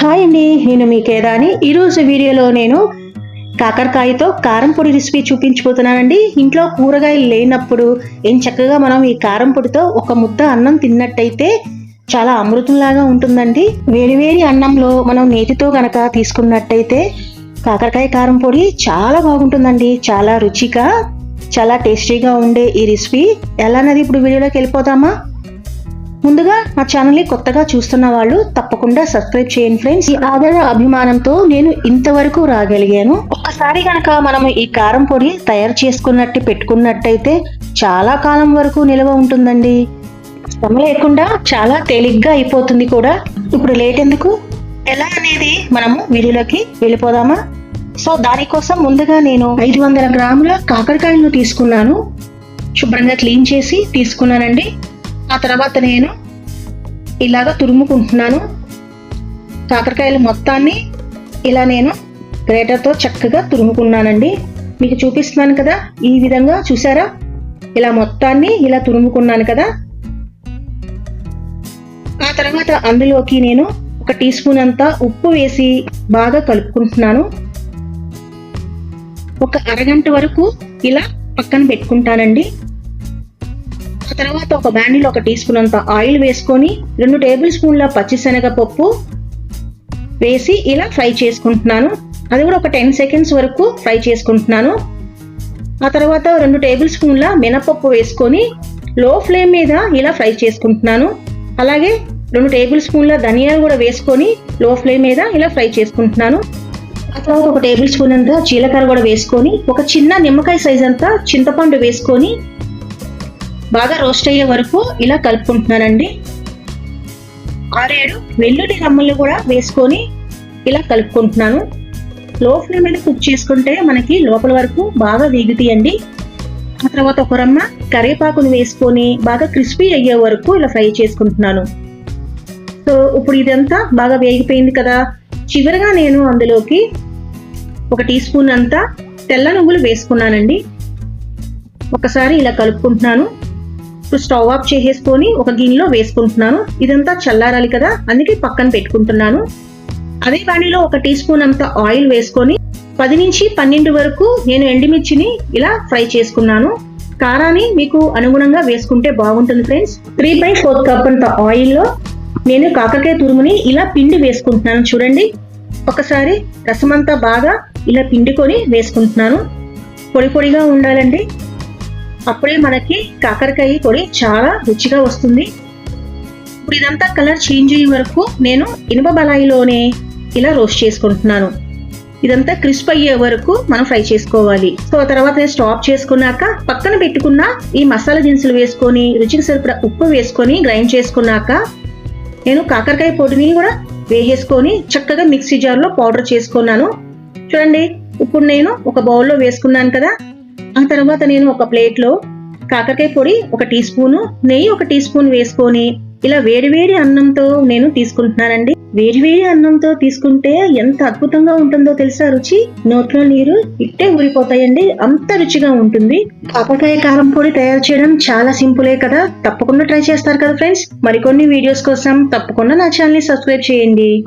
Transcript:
Hi అండి నేను మీ కేదాని ఈరోజు వీడియోలో నేను కాకరకాయతో కారం పొడి రెసిపీ చూపించిపోతున్నానండి ఇంట్లో కూరగాయలు లేనప్పుడు ఏం చక్కగా మనం ఈ కారం పొడితో ఒక ముద్ద అన్నం తిన్నట్టయితే చాలా అమృతంలాగా ఉంటుందండి. వేడివేడి అన్నంలో మనం నేతితో గనక తీసుకున్నట్టయితే కాకరకాయ కారం పొడి చాలా బాగుంటుందండి. చాలా రుచిగా చాలా టేస్టీగా ఉండే ఈ రెసిపీ. ఎలా అన్నది ఇప్పుడు వీడియోలోకి వెళ్ళిపోతామా? ముందుగా మా ఛానల్ని కొత్తగా చూస్తున్న వాళ్ళు తప్పకుండా సబ్స్క్రైబ్ చేయండి ఫ్రెండ్స్. ఈ ఆదర అభిమానంతో నేను ఇంతవరకు రాగలిగాను. ఒక్కసారి కనుక మనం ఈ కారం పొడి తయారు చేసుకున్నట్టు పెట్టుకున్నట్టయితే చాలా కాలం వరకు నిల్వ ఉంటుందండి. శ్రమ లేకుండా చాలా తేలిగ్గా అయిపోతుంది కూడా. ఇప్పుడు లేట్ ఎందుకు? ఎలా అనేది మనము వీడియోలోకి వెళ్ళిపోదామా? సో దానికోసం ముందుగా నేను ఐదు వందల గ్రాముల కాకరకాయలను తీసుకున్నాను. శుభ్రంగా క్లీన్ చేసి తీసుకున్నానండి. ఆ తర్వాత నేను ఇలాగ తురుముకుంటున్నాను. కాకరకాయలు మొత్తాన్ని ఇలా నేను గ్రేటర్తో చక్కగా తురుముకున్నానండి. మీకు చూపిస్తున్నాను కదా ఈ విధంగా చూసారా? ఇలా మొత్తాన్ని ఇలా తురుముకున్నాను కదా. ఆ తర్వాత అందులోకి నేను ఒక టీ స్పూన్ అంతా ఉప్పు వేసి బాగా కలుపుకుంటున్నాను. ఒక అరగంట వరకు ఇలా పక్కన పెట్టుకుంటానండి. తర్వాత ఒక బ్యాండిలో ఒక టీ స్పూన్ అంత ఆయిల్ వేసుకొని రెండు టేబుల్ స్పూన్ల పచ్చిశనగపప్పు వేసి ఇలా ఫ్రై చేసుకుంటున్నాను. అది కూడా ఒక టెన్ సెకండ్స్ వరకు ఫ్రై చేసుకుంటున్నాను. ఆ తర్వాత రెండు టేబుల్ స్పూన్ల మినపప్పు వేసుకొని లో ఫ్లేమ్ మీద ఇలా ఫ్రై చేసుకుంటున్నాను. అలాగే రెండు టేబుల్ స్పూన్ల ధనియాలు కూడా వేసుకొని లో ఫ్లేమ్ మీద ఇలా ఫ్రై చేసుకుంటున్నాను. ఆ తర్వాత ఒక టేబుల్ స్పూన్ అంతా జీలకర్ర కూడా వేసుకొని ఒక చిన్న నిమ్మకాయ సైజ్ అంతా చింతపండు వేసుకొని బాగా రోస్ట్ అయ్యే వరకు ఇలా కలుపుకుంటున్నానండి. ఆరేడు. వెల్లుల్లి రమ్మలు కూడా వేసుకొని ఇలా కలుపుకుంటున్నాను. లో ఫ్లేమ్ మీద కుక్ చేసుకుంటే మనకి లోపల వరకు బాగా వేగుతాయండి. ఆ తర్వాత ఒక రమ్మ కరివేపాకును వేసుకొని బాగా క్రిస్పీ అయ్యే వరకు ఇలా ఫ్రై చేసుకుంటున్నాను. సో ఇప్పుడు ఇదంతా బాగా వేగిపోయింది కదా. చివరిగా నేను అందులోకి ఒక టీ స్పూన్ అంతా తెల్ల నువ్వులు వేసుకున్నానండి. ఒకసారి ఇలా కలుపుకుంటున్నాను. ఇప్పుడు స్టవ్ ఆఫ్ చేసేసుకొని ఒక గిన్నెలో వేసుకుంటున్నాను. ఇదంతా చల్లారాలి కదా అందుకే పక్కన పెట్టుకుంటున్నాను. అదే వాణిలో ఒక టీ స్పూన్ అంత ఆయిల్ వేసుకొని పది నుంచి పన్నెండు వరకు నేను ఎండుమిర్చిని ఇలా ఫ్రై చేసుకున్నాను. కారాన్ని మీకు అనుగుణంగా వేసుకుంటే బాగుంటుంది friends. Three by fourth cup అంత ఆయిల్లో నేను కాకరకాయ తురుముని ఇలా పిండి వేసుకుంటున్నాను. చూడండి ఒకసారి రసమంతా బాగా ఇలా పిండుకొని వేసుకుంటున్నాను. పొడి పొడిగా ఉండాలండి. అప్పుడే మనకి కాకరకాయ పొడి చాలా రుచిగా వస్తుంది. ఇప్పుడు ఇదంతా కలర్ చేంజ్ అయ్యే వరకు నేను ఇనుప బలాయిలోనే ఇలా రోస్ట్ చేసుకుంటున్నాను. ఇదంతా క్రిస్ప్ అయ్యే వరకు మనం ఫ్రై చేసుకోవాలి. సో ఆ తర్వాత నేను స్టాప్ చేసుకున్నాక పక్కన పెట్టుకున్న ఈ మసాలా దినుసులు వేసుకొని రుచికి సరిపడా ఉప్పు వేసుకొని గ్రైండ్ చేసుకున్నాక నేను కాకరకాయ పొడిని కూడా వేసేసుకొని చక్కగా మిక్సీ జార్లో పౌడర్ చేసుకున్నాను. చూడండి ఇప్పుడు నేను ఒక బౌల్లో వేసుకున్నాను కదా ఆ తర్వాత నేను ఒక ప్లేట్లో కాకరకాయ పొడి ఒక టీ స్పూను నెయ్యి ఒక టీ స్పూన్ వేసుకొని ఇలా వేడివేడి అన్నంతో నేను తీసుకుంటున్నానండి. వేడివేడి అన్నంతో తీసుకుంటే ఎంత అద్భుతంగా ఉంటుందో తెలుసా రుచి? నోట్లో నీరు ఇట్టే ఊరిపోతాయండి. అంత రుచిగా ఉంటుంది. కాకరకాయ కారం పొడి తయారు చేయడం చాలా సింపులే కదా. తప్పకుండా ట్రై చేస్తారు కదా ఫ్రెండ్స్. మరికొన్ని వీడియోస్ కోసం తప్పకుండా నా ఛానల్ని సబ్స్క్రైబ్ చేయండి.